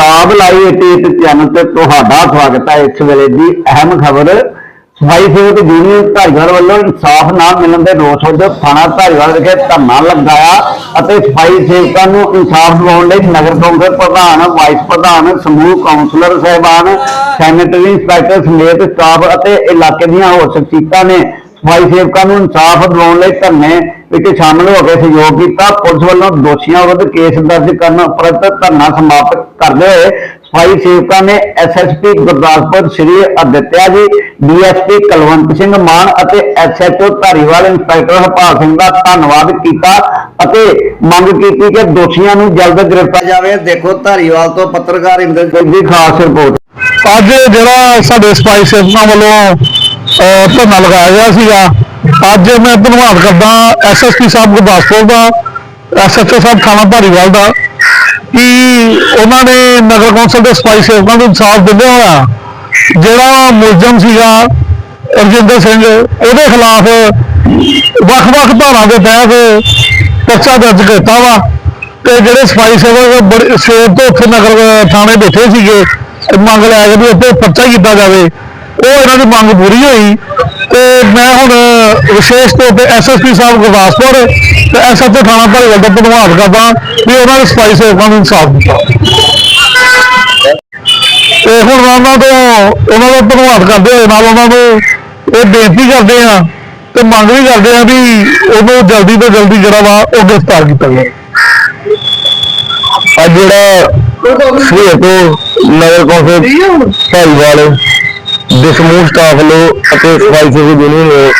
Punjab live 88 channel ਤੇ ਤੁਹਾਡਾ ਸਵਾਗਤ ਹੈ ਇਸ ਵੇਲੇ ਦੀ ਅਹਿਮ ਖਬਰ। ਸਫ਼ਾਈ ਸੇਵਕ ਯੂਨੀਅਨ ਧਾਰੀਵਾਲ ਵੱਲੋਂ ਇਨਸਾਫ ਨਾ ਮਿਲਣ ਦੇ ਰੋਸ ਵਜੋਂ ਥਾਣਾ ਧਾਰੀਵਾਲ ਵਿਖੇ ਧਰਨਾ ਲਗਾਇਆ ਅਤੇ ਸਫ਼ਾਈ ਸੇਵਕਾਂ ਨੂੰ ਇਨਸਾਫ ਦਿਵਾਉਣ ਲਈ ਨਗਰ ਕੌਂਸਲ ਪ੍ਰਧਾਨ, ਵਾਈਸ ਪ੍ਰਧਾਨ, ਸਮੂਹ ਕਾਉਂਸਲਰ ਸਹਿਬਾਨ, ਸੈਨੇਟਰੀ, ਇੰਸਪੈਕਟਰ ਸਮੇਤ ਸਟਾਫ ਅਤੇ ਇਲਾਕੇ ਦੀਆਂ ਹੋਰ ਸ਼ਖਸੀਅਤਾਂ ਨੇ ਸਫ਼ਾਈ ਸੇਵਕਾਂ ਨੂੰ ਇਨਸਾਫ ਦਿਵਾਉਣ ਲਈ ਧਰਨੇ ਵਿੱਚ ਸ਼ਾਮਲ ਹੋ ਕੇ ਸਹਿਯੋਗ ਕੀਤਾ। ਪੁਲਿਸ ਵੱਲੋਂ ਦੋਸ਼ੀਆਂ ਵਿਰੁੱਧ ਕੇਸ ਦਰਜ ਕਰਨ ਉਪਰੰਤ ਧਰਨਾ ਸਮਾਪਤ ਕਰਦੇ ਹੋਏ ਸਫ਼ਾਈ ਸੇਵਕਾਂ ਨੇ ਐਸਐਸਪੀ ਗੁਰਦਾਸਪੁਰ ਸ਼੍ਰੀ ਅਦਿੱਤਿਆ ਜੀ ਡੀਐਸਪੀ ਕੁਲਵੰਤ ਸਿੰਘ ਮਾਨ ਅਤੇ ਐਸਐਚਓ ਧਾਰੀਵਾਲ ਇੰਸਪੈਕਟਰ ਹਰਪਾਲ ਸਿੰਘ ਦਾ ਧੰਨਵਾਦ ਕੀਤਾ ਅਤੇ ਮੰਗ ਕੀਤੀ ਕਿ ਦੋਸ਼ੀਆਂ ਨੂੰ ਜਲਦ ਗ੍ਰਿਫਤਾਰ ਜਾਵੇ। ਦੇਖੋ ਧਾਰੀਵਾਲ ਤੋਂ ਪੱਤਰਕਾਰ ਇੰਦਰਜੀਤ ਦੀ ਖਾਸ ਰਿਪੋਰਟ। ਅੱਜ ਜਿਹੜਾ ਸਾਡੇ ਸਪਾਈ ਸੇਵਕਾਂ ਵੱਲੋਂ ਧਰਨਾ ਲਗਾਇਆ ਗਿਆ ਸੀਗਾ। ਅੱਜ ਮੈਂ ਧੰਨਵਾਦ ਕਰਦਾ ਐਸਐਸਪੀ ਸਾਹਿਬ ਗੁਰਦਾਸਪੁਰ ਦਾ ਐਸਐਚਓ ਸਾਹਿਬ ਥਾਣਾ ਧਾਰੀਵਾਲ ਦਾ ਕਿ ਉਹਨਾਂ ਨੇ ਨਗਰ ਕੌਂਸਲ ਦੇ ਸਫ਼ਾਈ ਸੇਵਕਾਂ ਨੂੰ ਇਨਸਾਫ ਦਿੰਦੇ ਹੋਇਆ ਜਿਹੜਾ ਮੁਲਜ਼ਮ ਸੀਗਾ ਰਜਿੰਦਰ ਸਿੰਘ, ਉਹਦੇ ਖਿਲਾਫ ਵੱਖ-ਵੱਖ ਧਾਰਾਂ ਦੇ ਤਹਿਤ ਪਰਚਾ ਦਰਜ ਕੀਤਾ ਵਾ ਤੇ ਜਿਹੜੇ ਸਫ਼ਾਈ ਸੇਵਕ ਬੜੇ ਸੇਵ ਤੋਂ ਉੱਥੇ ਨਗਰ ਥਾਣੇ ਬੈਠੇ ਸੀਗੇ ਮੰਗ ਲੈ ਕੇ ਵੀ ਉੱਥੇ ਪਰਚਾ ਕੀਤਾ ਜਾਵੇ। ਉਹ ਇਹਨਾਂ ਦੀ ਮੰਗ ਪੂਰੀ ਹੋਈ ਤੇ ਮੈਂ ਹੁਣ ਵਿਸ਼ੇਸ਼ ਤੌਰ ਤੇ ਐਸਐਸਪੀ ਸਾਹਿਬ ਗੁਰਦਾਸਪੁਰ ਤੇ ਐਸਐਚਓ ਥਾਣਾ ਧਾਰੀਵਾਲ ਦਾ ਧੰਨਵਾਦ ਕਰਦਾ ਵੀ ਉਹਨਾਂ ਨੇ ਸਫ਼ਾਈ ਸੇਵਕਾਂ ਨੂੰ ਇਨਸਾਫ ਦਿੱਤਾ। ਤੇ ਹੁਣ ਉਹਨਾਂ ਤੋਂ ਉਹਨਾਂ ਦਾ ਧੰਨਵਾਦ ਕਰਦੇ ਹੋਏ ਨਾਲ ਉਹਨਾਂ ਨੂੰ ਇਹ ਬੇਨਤੀ ਕਰਦੇ ਆ ਤੇ ਮੰਗ ਵੀ ਕਰਦੇ ਆ ਵੀ ਉਹਨੂੰ ਜਲਦੀ ਤੋਂ ਜਲਦੀ ਜਿਹੜਾ ਵਾ ਉਹ ਗ੍ਰਿਫਤਾਰ ਕੀਤਾ ਜਾਵੇ। ਅੱਜ ਜਿਹੜਾ ਸਵੇਰ ਤੋਂ ਨਗਰ ਕੌਂਸਲ ਧਾਰੀਵਾਲ ਦੇ ਸਮੂਹ ਸਟਾਫ ਵੱਲੋਂ ਅਤੇ ਸਫ਼ਾਈ ਸੇਵਕ ਯੂਨੀਅਨ ਨੇ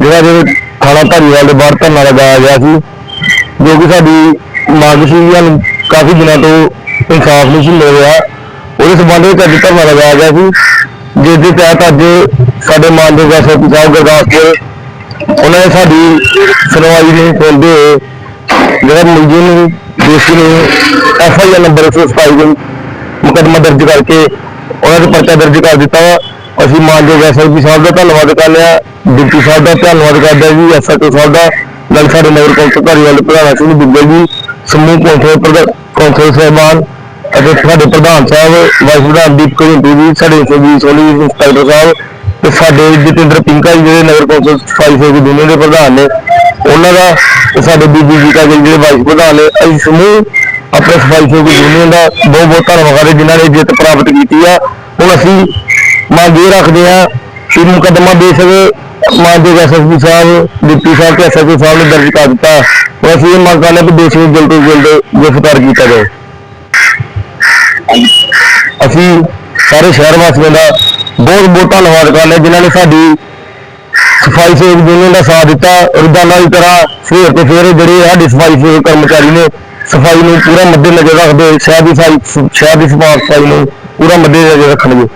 ਜਿਹੜਾ ਜਿਹੜੇ ਥਾਣਾ ਧਾਰੀਵਾਲ ਦੇ ਬਾਹਰ ਧਰਨਾ ਲਗਾਇਆ ਗਿਆ ਸੀ, ਜੋ ਕਿ ਸਾਡੀ ਮੰਗ ਸੀ ਸਾਨੂੰ ਕਾਫੀ ਦਿਨਾਂ ਤੋਂ ਇਨਸਾਫ ਨਹੀਂ ਸੀ ਮਿਲ ਰਿਹਾ। ਉਹਦੇ ਸੰਬੰਧ ਵਿੱਚ ਅੱਜ ਧਰਨਾ ਲਗਾਇਆ ਗਿਆ ਸੀ, ਜਿਸ ਦੇ ਤਹਿਤ ਅੱਜ ਸਾਡੇ ਮਾਨਯੋਗ ਐਸਪੀ ਸਾਹਿਬ ਗੁਰਦਾਸਪੁਰ, ਉਹਨਾਂ ਨੇ ਸਾਡੀ ਸੁਣਵਾਈ ਦੇ ਖੋਲਦੇ ਹੋਏ ਜਿਹੜਾ ਮੁਲਜ਼ਮ ਨੂੰ, ਦੋਸ਼ੀ ਨੂੰ ਐਫ ਨੰਬਰ 127 ਦੇ ਮੁਕੱਦਮਾ ਦਰਜ ਕਰਕੇ ਉਹਨਾਂ ਦੇ ਪਰਚਾ ਦਰਜ ਕਰ ਦਿੱਤਾ ਅਸੀਂ ਮਾਨਯੋਗ ਐਸਪੀ ਸਾਹਿਬ ਦਾ ਧੰਨਵਾਦ ਕਰਦੇ ਹਾਂ ਡਿਪਟੀ ਸਾਹਿਬ ਦਾ ਧੰਨਵਾਦ ਕਰਦੇ ਜੀ ਐਸਐਚਓ ਸਾਹਿਬ ਦਾ। ਨਾਲ ਸਾਡੇ ਨਗਰ ਕੌਂਸਲ ਧਾਰੀਵਾਲ ਪ੍ਰਧਾਨ ਸਿੰਘ ਦੁੱਗਲ ਜੀ, ਸਮੂਹ ਕੌਂਸਲ ਪ੍ਰਧਾਨ ਕੌਂਸਲ ਸਾਹਿਬਾਨ ਅਤੇ ਸਾਡੇ ਪ੍ਰਧਾਨ ਸਾਹਿਬ, ਵਾਈਸ ਪ੍ਰਧਾਨ ਦੀਪ ਘੁੰਟੂ ਜੀ, ਸਾਡੇ ਜੀ ਸੋਨੀ ਇੰਸਪੈਕਟਰ ਸਾਹਿਬ ਤੇ ਸਾਡੇ ਜਤਿੰਦਰ ਪਿੰਕਾ ਜੀ ਜਿਹੜੇ ਨਗਰ ਕੌਂਸਲ ਸਫ਼ਾਈ ਸੇਵਕ ਦੁਨੀਆ ਦੇ ਪ੍ਰਧਾਨ ਨੇ। ਉਹਨਾਂ ਦਾ ਤੇ ਸਾਡੇ ਬੀਬੀ ਜੀ ਕਾ ਜਿਹੜੇ ਵਾਈਸ ਪ੍ਰਧਾਨ ਨੇ, ਅਸੀਂ ਸਮੂਹ ਆਪਣੇ ਸਫ਼ਾਈ ਸੇਵਕ ਯੂਨੀਅਨ ਦਾ ਬਹੁਤ ਬਹੁਤ ਧੰਨਵਾਦ ਕਰਦੇ ਜਿਨ੍ਹਾਂ ਨੇ ਜਿੱਤ ਪ੍ਰਾਪਤ ਕੀਤੀ ਆ। ਹੁਣ ਅਸੀਂ ਮੰਗ ਇਹ ਰੱਖਦੇ ਆ ਕਿ ਮੁਕੱਦਮਾ ਬੇਸ਼ੱਕ ਮਾਨਯੋਗ ਐਸਐਸਪੀ ਸਾਹਿਬ, ਡਿਪਟੀ ਸਾਹਿਬ ਤੇ ਐਸਐਸਪੀ ਸਾਹਿਬ ਨੇ ਦਰਜ ਕਰ ਦਿੱਤਾ। ਹੁਣ ਅਸੀਂ ਇਹ ਮੰਗ ਕਰਦੇ ਹਾਂ ਕਿ ਦੋਸ਼ੀ ਨੂੰ ਜਲਦ ਤੋਂ ਜਲਦ ਗ੍ਰਿਫਤਾਰ ਕੀਤਾ ਜਾਵੇ। ਅਸੀਂ ਸਾਰੇ ਸ਼ਹਿਰ ਵਾਸੀਆਂ ਦਾ ਬਹੁਤ ਬਹੁਤ ਧੰਨਵਾਦ ਕਰਦੇ ਹਾਂ ਜਿਨ੍ਹਾਂ ਨੇ ਸਾਡੀ ਸਫ਼ਾਈ ਸੇਵਕ ਯੂਨੀਅਨ ਦਾ ਸਾਥ ਦਿੱਤਾ। ਰੋਜ਼ਾਨਾ ਦੀ ਤਰ੍ਹਾਂ ਸਵੇਰ ਤੇ ਫੇਰ ਜਿਹੜੇ ਸਾਡੇ ਸਫ਼ਾਈ ਸੇਵਕ ਕਰਮਚਾਰੀ ਨੇ ਸਫ਼ਾਈ ਨੂੰ ਪੂਰਾ ਮੱਦੇ ਨਜ਼ਰ ਰੱਖਦੇ ਸ਼ਹਿਰ ਦੀ ਸਫ਼ਾਈ, ਸ਼ਹਿਰ ਦੀ ਸਫ਼ਾਈ ਸਫ਼ਾਈ ਨੂੰ ਪੂਰਾ ਮੱਦੇ ਨਜ਼ਰ ਰੱਖਣਗੇ।